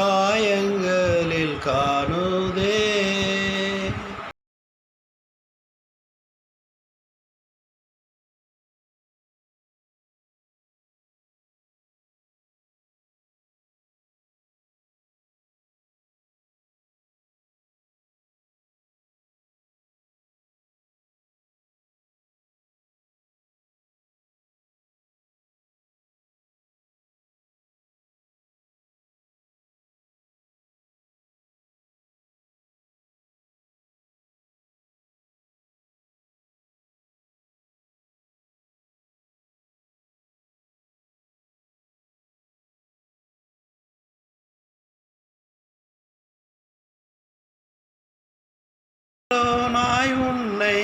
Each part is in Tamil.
காயங்களில் காணும். மாய் உன்னை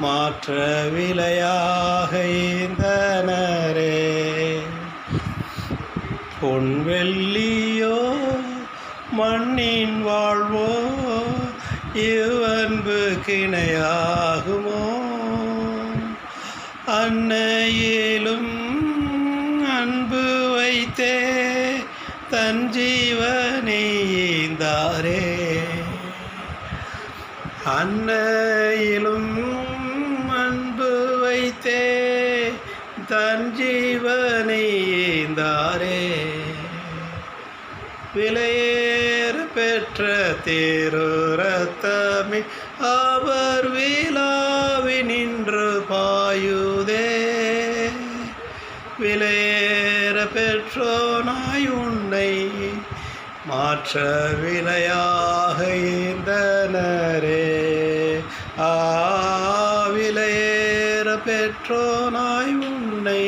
மாற்ற விலையாக ஈந்தனரே. பொன் வெள்ளியோ மண்ணின் வாழ்வோ இவ்வன்பு கிணையாகுமோ. அன்னையிலும் அன்பு வைத்தே தன் ஜீவனை ஈந்தாரே. அன்னையிலும் அன்பு வைத்தே தன் ஜீவனை ஈந்தாரே. விலையேற பெற்ற தேருரத்தமே அவர் விழாவி நின்று பாயுதே. விலையேற பெற்றோனாய் உன்னை மாற்ற விலையாக ஈந்தனரே. ஆவிலையேற விலையேற பெற்றோனாய் உன்னை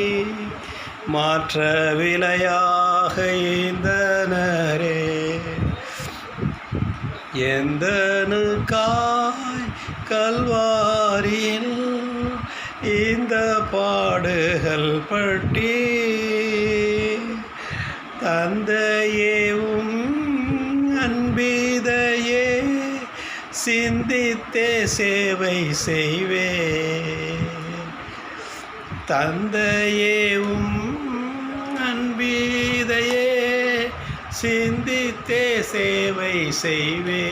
மாற்ற விலையாக ஈந்தனரே. எந்தனுக்காய் கல்வாரியில் இந்த பாடுகள் பட்டி தந்தையேவும் சிந்தித்தே சேவை செய்வே. தந்தையேவும் அன்பீதையே சிந்தித்தே சேவை செய்வே.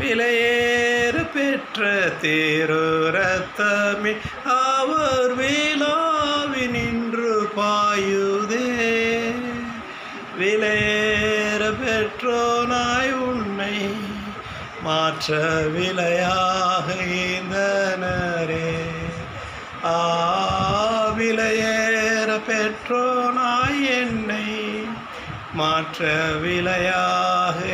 விலையேறு பெற்ற தேரு ரத்தமே அவர் விழாவி நின்று பாயுதே. விலை மாற்ற விலையாக ஈந்தனரே ஆவிலையேற பெற்றோனாய் என்னை. மாற்ற விலையாக